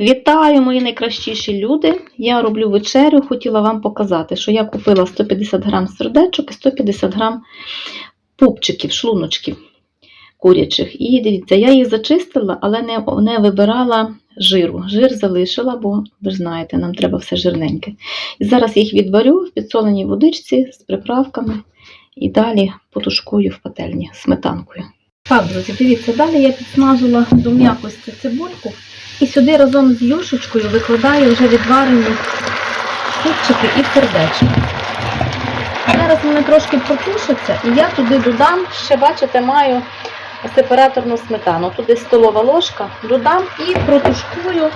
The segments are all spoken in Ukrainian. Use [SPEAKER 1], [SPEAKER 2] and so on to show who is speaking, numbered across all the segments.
[SPEAKER 1] Вітаю, мої найкращіші люди! Я роблю вечерю, хотіла вам показати, що я купила 150 грам сердечок і 150 грам пупчиків, шлуночків курячих. І дивіться, я їх зачистила, але не, не вибирала жиру. Жир залишила, бо ви ж знаєте, нам треба все жирненьке. І зараз їх відварю в підсоленій водичці з приправками і далі потушкую в пательні сметанкою. Так, друзі, дивіться, далі я підсмажила до м'якості цибульку. І сюди разом з юшечкою викладаю вже відварені купчики і сердечки. Зараз вони трошки протушаться, і я туди додам, ще бачите, маю сепараторну сметану. Туди столова ложка, додам і протушкую,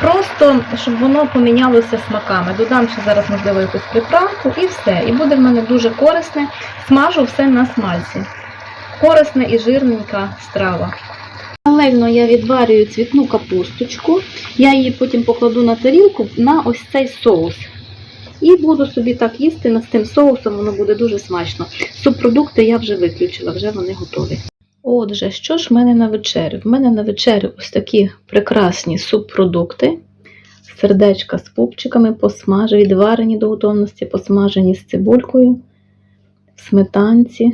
[SPEAKER 1] просто щоб воно помінялося смаками. Додам ще зараз, можливо, якусь приправку і все. І буде в мене дуже корисне. Смажу все на смальці. Корисна і жирненька страва. Паралельно я відварюю цвітну капусточку, я її потім покладу на тарілку на ось цей соус. І буду собі так їсти з тим соусом, воно буде дуже смачно. Субпродукти я вже виключила, вже вони готові. Отже, що ж в мене на вечерю? В мене на вечерю ось такі прекрасні субпродукти. Сердечка з пупчиками посмажені, відварені до готовності, посмажені з цибулькою, в сметанці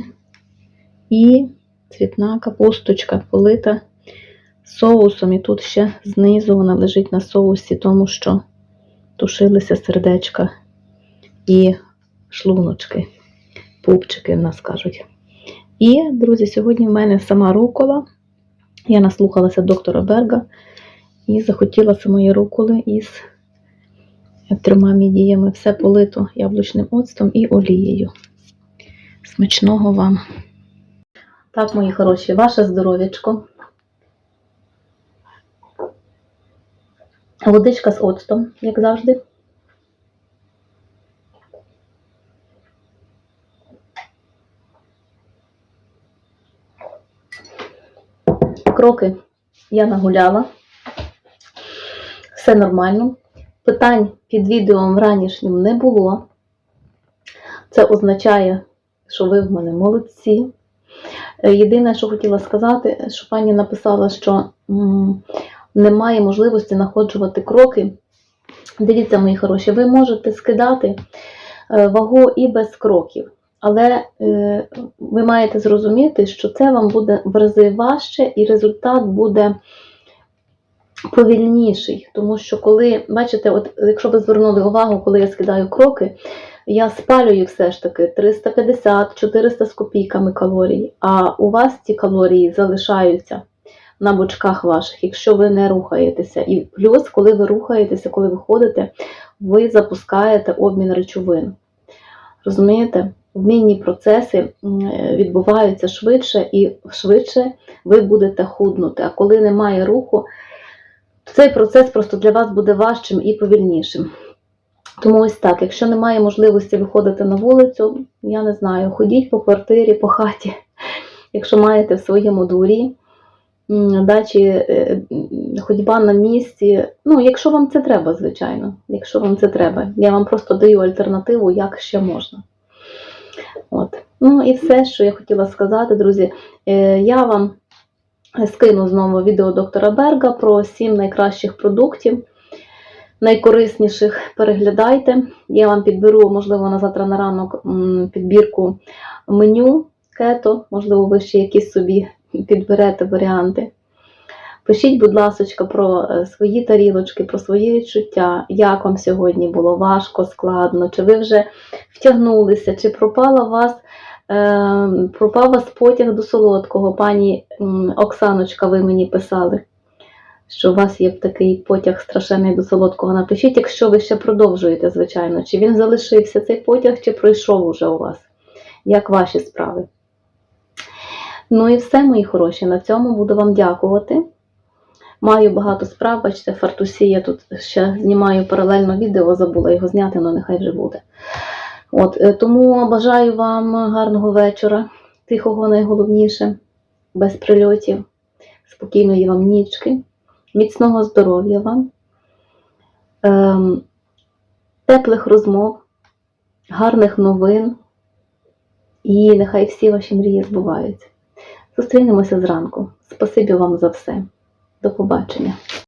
[SPEAKER 1] і цвітна капусточка полита соусом. І тут ще знизу вона лежить на соусі, тому що тушилися сердечка і шлуночки, пупчики в нас кажуть. І, друзі, сьогодні в мене сама рукола. Я наслухалася доктора Берга і захотіла самої руколи із трьома мідіями. Все полито яблучним оцтом і олією. Смачного вам! Так, мої хороші, ваше здоров'ячко. Водичка з оцтом, як завжди. Кроки я нагуляла. Все нормально. Питань під відео ранішнім не було. Це означає, що ви в мене молодці. Е, Єдине, що хотіла сказати, що пані написала, що немає можливості знаходжувати кроки. Дивіться, мої хороші, ви можете скидати е, вагу і без кроків. Але е, ви маєте зрозуміти, що це вам буде в рази важче, і результат буде повільніший. Тому що, коли, бачите, от якщо ви звернули увагу, коли я скидаю кроки, я спалюю все ж таки 350-400 з копійками калорій, а у вас ці калорії залишаються на бочках ваших, якщо ви не рухаєтеся. І плюс, коли ви рухаєтеся, коли ви ходите, ви запускаєте обмін речовин. Розумієте? Обмінні процеси відбуваються швидше і швидше ви будете худнути. А коли немає руху, цей процес просто для вас буде важчим і повільнішим. Тому ось так, якщо немає можливості виходити на вулицю, я не знаю, ходіть по квартирі, по хаті, якщо маєте в своєму дворі, дачі, е, ходьба на місці. Ну, якщо вам це треба, звичайно. Якщо вам це треба. Я вам просто даю альтернативу, як ще можна. От. Ну і все, що я хотіла сказати, друзі. Е, Я вам скину знову відео доктора Берга про 7 найкращих продуктів, найкорисніших. Переглядайте. Я вам підберу, можливо, на завтра на ранок підбірку меню кето, можливо, ви ще якісь собі підберете варіанти. Пишіть, будь ласка, про е, свої тарілочки, про свої відчуття, як вам сьогодні було важко, складно, чи ви вже втягнулися, чи пропала вас, е, пропав вас потяг до солодкого. Пані Оксаночка, ви мені писали, що у вас є такий потяг страшенний до солодкого. Напишіть, якщо ви ще продовжуєте, звичайно, чи він залишився цей потяг, чи пройшов уже у вас. Як ваші справи? Ну і все, мої хороші. На цьому буду вам дякувати. Маю багато справ, бачите, фартусі я тут ще знімаю паралельно відео, забула його зняти, але нехай вже буде. От, е, тому бажаю вам гарного вечора, тихого найголовніше, без прильотів, спокійної вам нічки, міцного здоров'я вам, ем, теплих розмов, гарних новин, і нехай всі ваші мрії збуваються. Зустрінемося зранку. Спасибі вам за все. До побачення.